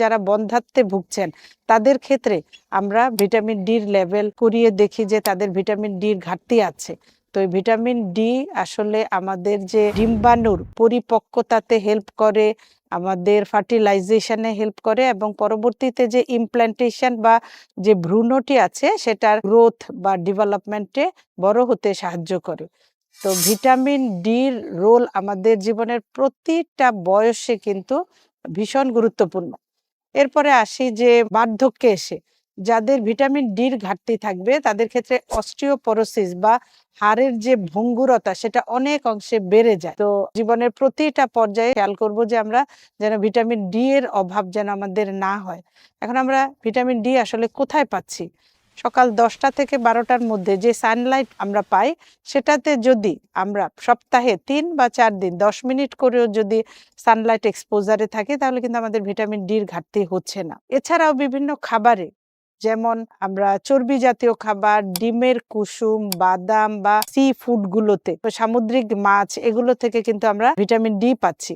যারা বন্ধাত্বে ভুগছেন, তাদের ক্ষেত্রে আমরা ভিটামিন ডির লেভেল করিয়ে দেখি যে তাদের ভিটামিন ডির ঘাটতি আছে। তো এই ভিটামিন ডি আসলে আমাদের যে ডিম্বাণুর পরিপক্কতাতে হেল্প করে, আমাদের ফার্টিলাইজেশনে হেল্প করে এবং পরবর্তীতে যে ইমপ্ল্যান্টেশন বা যে ভ্রূণটি আছে সেটার গ্রোথ বা ডেভেলপমেন্টে বড় হতে সাহায্য করে। তো ভিটামিন ডির রোল আমাদের জীবনের প্রতিটা বয়সে কিন্তু ভীষণ গুরুত্বপূর্ণ। এরপরে আসি যে বার্ধক্যে এসে। যাদের ভিটামিন ডির ঘাটতি থাকবে, তাদের ক্ষেত্রে অস্টিওপোরোসিস বা হাড়ের যে ভঙ্গুরতা, সেটা অনেক অংশে বেড়ে যায়। তো জীবনের প্রতিটা পর্যায়ে খেয়াল করব যে আমরা যেন ভিটামিন ডি এর অভাব যেন আমাদের না হয়। এখন আমরা ভিটামিন ডি আসলে কোথায় পাচ্ছি? সকাল দশটা থেকে বারোটার মধ্যে যে সানলাইট আমরা পাই, সেটাতে যদি আমরা সপ্তাহে তিন বা চার দিন, দশ মিনিট করেও যদি সানলাইট এক্সপোজারে থাকি, তাহলে কিন্তু আমাদের ভিটামিন ডির ঘাটতি হচ্ছে না। এছাড়াও বিভিন্ন খাবারে, যেমন আমরা চর্বি জাতীয় খাবার, ডিমের কুসুম, বাদাম বা সি ফুডগুলোতে সামুদ্রিক মাছ, এগুলো থেকে কিন্তু আমরা ভিটামিন ডি পাচ্ছি।